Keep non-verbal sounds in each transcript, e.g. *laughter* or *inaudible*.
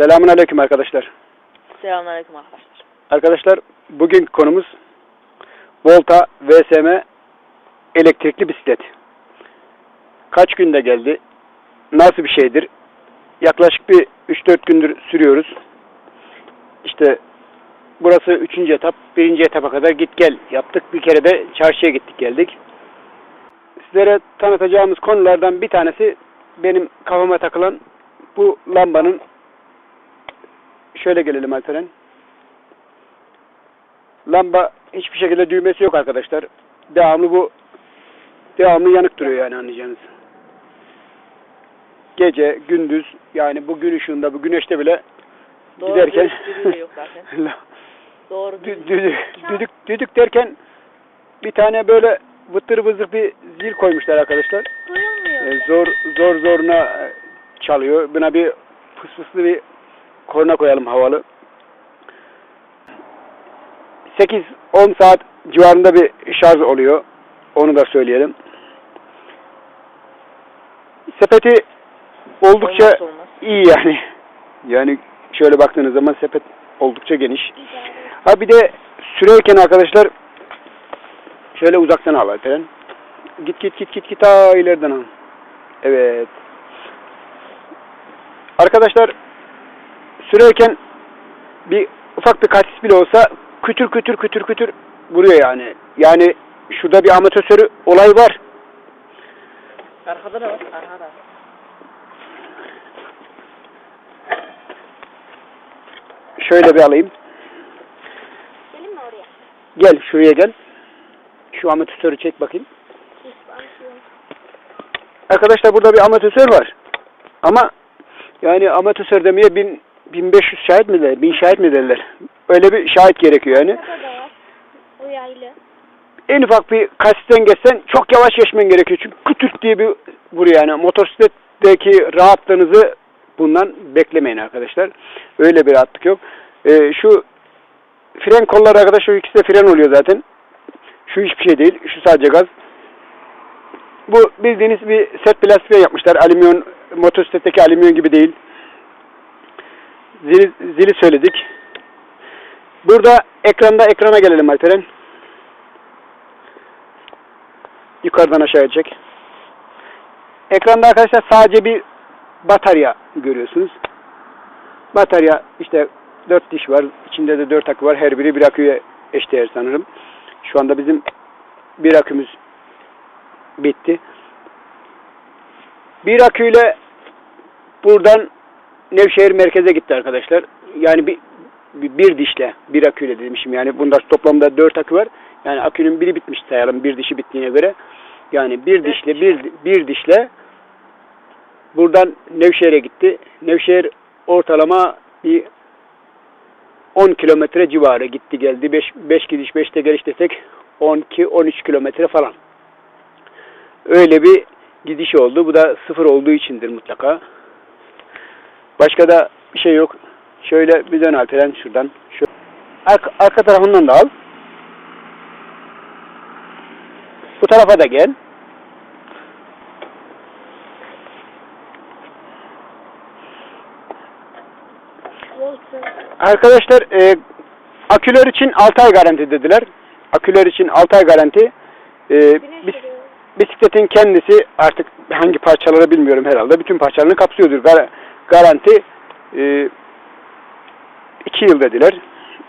Selamun Aleyküm arkadaşlar. Selamünaleyküm arkadaşlar. Arkadaşlar bugün konumuz Volta VSM elektrikli bisiklet. Kaç günde geldi? Nasıl bir şeydir? Yaklaşık bir 3-4 gündür sürüyoruz. İşte burası 3. etap. 1. etapa kadar git gel yaptık. Bir kere de çarşıya gittik geldik. Sizlere tanıtacağımız konulardan bir tanesi benim kafama takılan bu lambanın şöyle gelelim Alperen. Lamba hiçbir şekilde düğmesi yok arkadaşlar. Devamlı bu devamlı yanık duruyor yani anlayacağınız. Gece, gündüz yani bu gün ışığında, bu güneşte bile Doğru giderken düdüğü yok zaten. *laughs* Doğru düdük, düdük, düdük derken bir tane böyle vıttır vızık bir zil koymuşlar arkadaşlar. Duyulmuyor. Ee, zor zor zoruna çalıyor. Buna bir fıs fıslı bir korna koyalım havalı. 8-10 saat civarında bir şarj oluyor. Onu da söyleyelim. Sepeti oldukça Olmazsa olmaz. iyi yani. Yani şöyle baktığınız zaman sepet oldukça geniş. Ha bir de sürerken arkadaşlar şöyle uzaktan al Alperen. Git git git git git ta ileriden al. Evet. Arkadaşlar sürerken bir ufak bir katis bile olsa kütür kütür kütür kütür vuruyor yani. Yani şurada bir amatör olay var. Arkada da var. Arkada. Şöyle bir alayım. Gelin mi oraya? Gel şuraya gel. Şu amatörü çek bakayım. Arkadaşlar burada bir amatör var. Ama yani amatör demeye bin, 1500 şahit mi der, 1000 şahit mi derler? Öyle bir şahit gerekiyor yani. O yaylı. En ufak bir kasisten geçsen çok yavaş geçmen gerekiyor. Çünkü kütürt diye bir vuruyor yani. Motosikletteki rahatlığınızı bundan beklemeyin arkadaşlar. Öyle bir rahatlık yok. Ee, şu fren kolları arkadaşlar ikisi de fren oluyor zaten. Şu hiçbir şey değil. Şu sadece gaz. Bu bildiğiniz bir set plastikten yapmışlar. Alüminyon, motosikletteki alüminyon gibi değil. Zili, zili söyledik. Burada ekranda ekrana gelelim Alperen. Yukarıdan aşağıya çek. Ekranda arkadaşlar sadece bir batarya görüyorsunuz. Batarya işte dört diş var. İçinde de dört akü var. Her biri bir aküye eşdeğer sanırım. Şu anda bizim bir akümüz bitti. Bir aküyle buradan Nevşehir merkeze gitti arkadaşlar. Yani bir, bir, bir dişle bir aküyle demişim. Yani bunda toplamda dört akü var. Yani akünün biri bitmiş sayalım bir dişi bittiğine göre. Yani bir dişle diş bir, bir dişle buradan Nevşehir'e gitti. Nevşehir ortalama bir 10 kilometre civarı gitti geldi. 5, 5 gidiş 5 de geliş desek 12-13 kilometre falan. Öyle bir gidiş oldu. Bu da sıfır olduğu içindir mutlaka. Başka da bir şey yok. Şöyle bir dön Alperen şuradan. Şu arka, arka tarafından da al. Bu tarafa da gel. Arkadaşlar e, aküler için 6 ay garanti dediler. Aküler için 6 ay garanti. E, bis, bisikletin kendisi artık hangi parçaları bilmiyorum herhalde. Bütün parçalarını kapsıyordur. Gar- garanti 2 yıl dediler.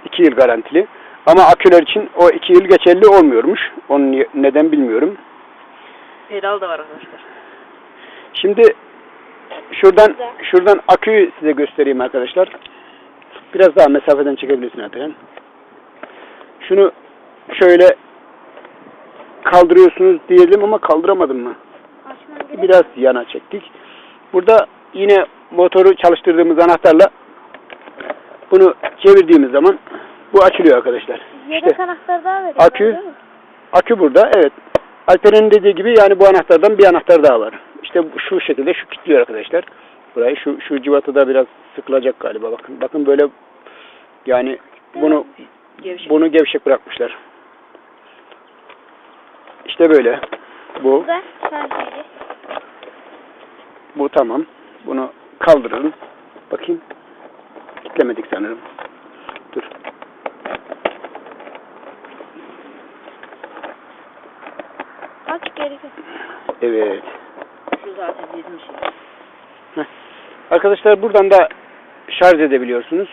2 yıl garantili. Ama aküler için o 2 yıl geçerli olmuyormuş. Onun neden bilmiyorum. Pedal da var arkadaşlar. Şimdi şuradan şuradan aküyü size göstereyim arkadaşlar. Biraz daha mesafeden çekebilirsin Alperen. Şunu şöyle kaldırıyorsunuz diyelim ama kaldıramadım mı? Biraz yana çektik. Burada yine motoru çalıştırdığımız anahtarla bunu çevirdiğimiz zaman bu açılıyor arkadaşlar. Yedek İşte anahtar daha veriyor. akü. akü burada evet. Alperen'in dediği gibi yani bu anahtardan bir anahtar daha var. İşte şu şekilde şu kilitliyor arkadaşlar. Burayı şu şu civatada biraz sıkılacak galiba bakın. Bakın böyle yani bunu Gevşek. bunu gevşek bırakmışlar. İşte böyle. Bu bu tamam. Bunu kaldıralım. Bakayım. kitlemedik sanırım. Dur. Aç geri. Evet. Şu zaten dizmiş. Heh. Arkadaşlar buradan da şarj edebiliyorsunuz.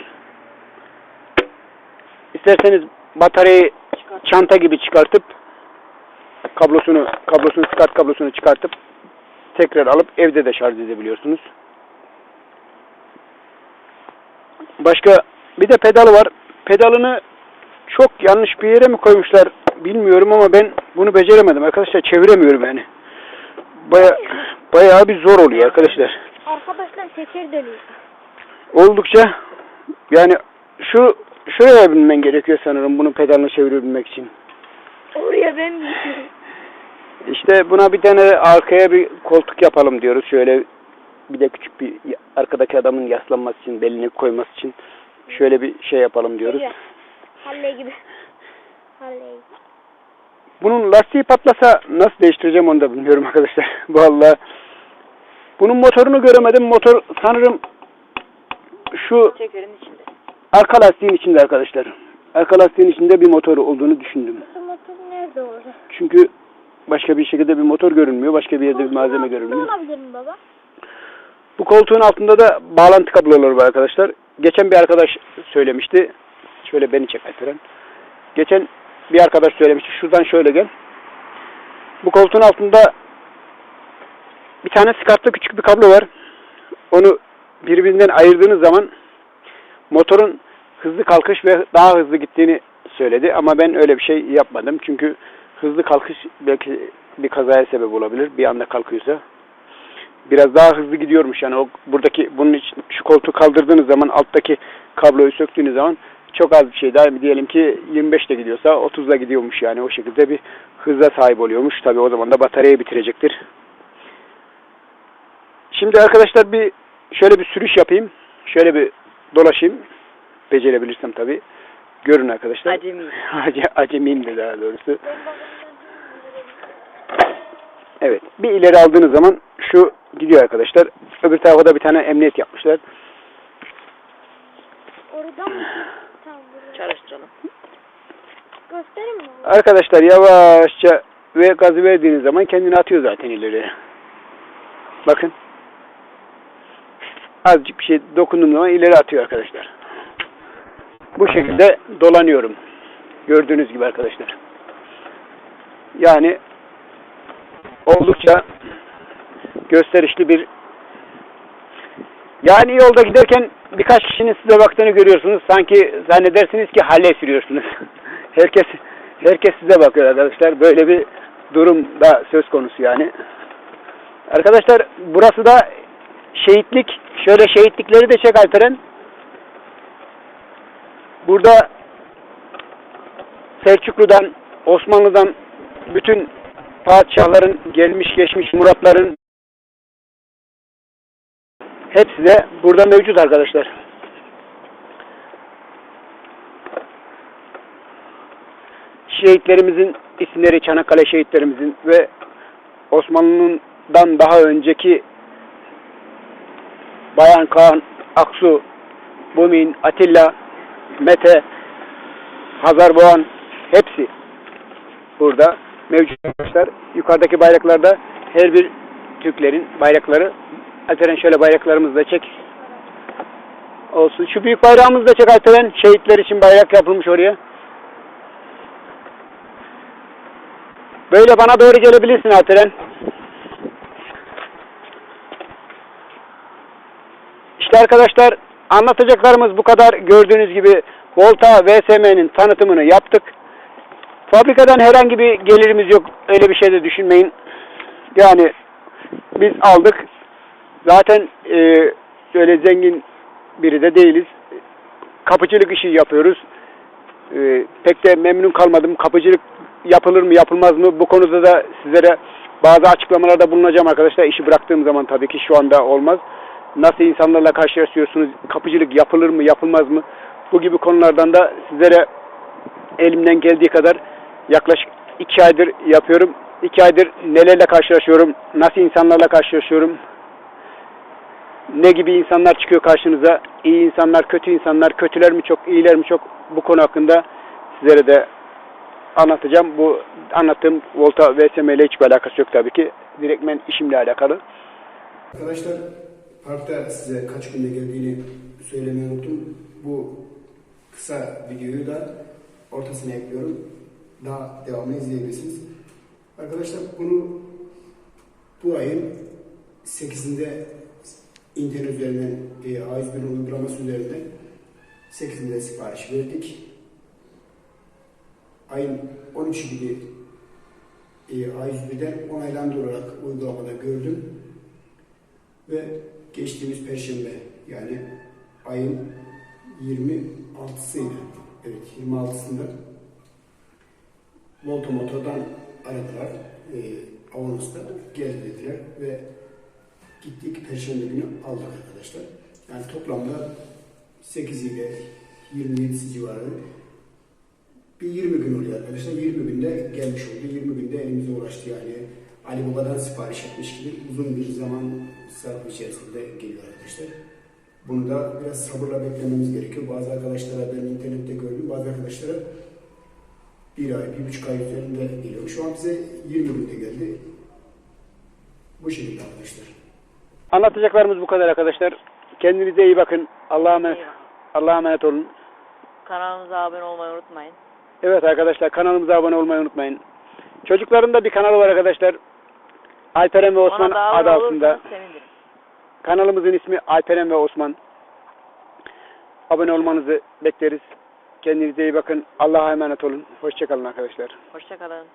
İsterseniz bataryayı çanta gibi çıkartıp kablosunu kablosunu çıkart kablosunu çıkartıp tekrar alıp evde de şarj edebiliyorsunuz. Başka bir de pedalı var. Pedalını çok yanlış bir yere mi koymuşlar bilmiyorum ama ben bunu beceremedim arkadaşlar çeviremiyorum yani. Baya bayağı bir zor oluyor arkadaşlar. Arkadaşlar teker dönüyor. Oldukça yani şu şuraya binmen gerekiyor sanırım bunu pedalını çevirebilmek için. Oraya ben. İşte buna bir tane arkaya bir koltuk yapalım diyoruz. Şöyle bir de küçük bir arkadaki adamın yaslanması için, belini koyması için şöyle bir şey yapalım diyoruz. Halle gibi. Halle gibi. Bunun lastiği patlasa nasıl değiştireceğim onu da bilmiyorum arkadaşlar. *laughs* Vallahi bunun motorunu göremedim. Motor sanırım şu Tekerin içinde. arka lastiğin içinde arkadaşlar. Arka lastiğin içinde bir motor olduğunu düşündüm. Motor nerede orada? Çünkü başka bir şekilde bir motor görünmüyor. Başka bir yerde bir malzeme görünmüyor. olabilir mi baba? Bu koltuğun altında da bağlantı kabloları var arkadaşlar. Geçen bir arkadaş söylemişti. Şöyle beni çek Alperen. Geçen bir arkadaş söylemişti. Şuradan şöyle gel. Bu koltuğun altında bir tane skartlı küçük bir kablo var. Onu birbirinden ayırdığınız zaman motorun hızlı kalkış ve daha hızlı gittiğini söyledi. Ama ben öyle bir şey yapmadım. Çünkü hızlı kalkış belki bir kazaya sebep olabilir. Bir anda kalkıyorsa biraz daha hızlı gidiyormuş yani o buradaki bunun için şu koltuğu kaldırdığınız zaman alttaki kabloyu söktüğünüz zaman çok az bir şey daha diyelim ki 25 ile gidiyorsa 30 ile gidiyormuş yani o şekilde bir hıza sahip oluyormuş. Tabi o zaman da bataryayı bitirecektir. Şimdi arkadaşlar bir şöyle bir sürüş yapayım. Şöyle bir dolaşayım. Becerebilirsem tabi. Görün arkadaşlar. Acemi. *laughs* Ace- Acemiyim de daha doğrusu. Evet. Bir ileri aldığınız zaman şu gidiyor arkadaşlar. Öbür tarafa da bir tane emniyet yapmışlar. Orada mı? Tamam. burada. Çalıştıralım. Göstereyim mi? Arkadaşlar yavaşça ve gazı verdiğiniz zaman kendini atıyor zaten ileri. Bakın. Azıcık bir şey dokunduğum zaman ileri atıyor arkadaşlar. Bu şekilde dolanıyorum. Gördüğünüz gibi arkadaşlar. Yani oldukça gösterişli bir yani yolda giderken birkaç kişinin size baktığını görüyorsunuz. Sanki zannedersiniz ki halle sürüyorsunuz. *laughs* herkes herkes size bakıyor arkadaşlar. Böyle bir durum da söz konusu yani. Arkadaşlar burası da şehitlik. Şöyle şehitlikleri de çek Alperen. Burada Selçuklu'dan, Osmanlı'dan bütün padişahların gelmiş geçmiş Muratların hepsi de burada mevcut arkadaşlar. Şehitlerimizin isimleri Çanakkale şehitlerimizin ve Osmanlı'dan daha önceki Bayan Kaan, Aksu, Bumin, Atilla, Mete, Hazar Boğan hepsi burada mevcut arkadaşlar. Yukarıdaki bayraklarda her bir Türklerin bayrakları. Alperen şöyle bayraklarımızı da çek. Olsun. Şu büyük bayrağımızı da çek Alperen. Şehitler için bayrak yapılmış oraya. Böyle bana doğru gelebilirsin Alperen. İşte arkadaşlar anlatacaklarımız bu kadar. Gördüğünüz gibi Volta VSM'nin tanıtımını yaptık. Fabrikadan herhangi bir gelirimiz yok. Öyle bir şey de düşünmeyin. Yani biz aldık. Zaten e, öyle zengin biri de değiliz. Kapıcılık işi yapıyoruz. E, pek de memnun kalmadım. Kapıcılık yapılır mı yapılmaz mı? Bu konuda da sizlere bazı açıklamalarda bulunacağım arkadaşlar. İşi bıraktığım zaman tabii ki şu anda olmaz. Nasıl insanlarla karşılaşıyorsunuz? Kapıcılık yapılır mı yapılmaz mı? Bu gibi konulardan da sizlere elimden geldiği kadar yaklaşık iki aydır yapıyorum. İki aydır nelerle karşılaşıyorum, nasıl insanlarla karşılaşıyorum. Ne gibi insanlar çıkıyor karşınıza? İyi insanlar, kötü insanlar, kötüler mi çok, iyiler mi çok? Bu konu hakkında sizlere de anlatacağım. Bu anlattığım Volta VSM ile hiçbir alakası yok tabii ki. Direktmen işimle alakalı. Arkadaşlar parkta size kaç günde geldiğini söylemeyi unuttum. Bu kısa videoyu da ortasına ekliyorum. Daha devamını izleyebilirsiniz. Arkadaşlar bunu bu ayın 8'inde internet üzerinden e, A101 uygulaması üzerinden 8'inde sipariş verdik. Ayın 13'ü gibi e, A101'den onaylandı olarak uygulamada gördüm. Ve geçtiğimiz perşembe yani ayın 26'sıydı. Evet 26'sında Voltomoto'dan aradılar. E, Avanos'ta gel dediler ve gittik perşembe günü aldık arkadaşlar. Yani toplamda 8 ile 27'si civarı bir 20 gün oluyor arkadaşlar. 20 günde gelmiş oldu. 20 günde elimize ulaştı yani. Ali Baba'dan sipariş etmiş gibi uzun bir zaman sarf içerisinde geliyor arkadaşlar. Bunu da biraz sabırla beklememiz gerekiyor. Bazı arkadaşlara ben internette gördüm. Bazı arkadaşlara bir ay, bir buçuk ay üzerinde geliyor. Şu an bize 20 günde geldi. Bu şekilde arkadaşlar. Anlatacaklarımız bu kadar arkadaşlar. Kendinize iyi bakın. Allah'a emanet. Allah'a emanet olun. Kanalımıza abone olmayı unutmayın. Evet arkadaşlar kanalımıza abone olmayı unutmayın. Çocukların da bir kanalı var arkadaşlar. Alperen ve Osman Ona adı altında. Kanalımızın ismi Alperen ve Osman. Abone olmanızı bekleriz. Kendinize iyi bakın. Allah'a emanet olun. Hoşçakalın arkadaşlar. Hoşçakalın.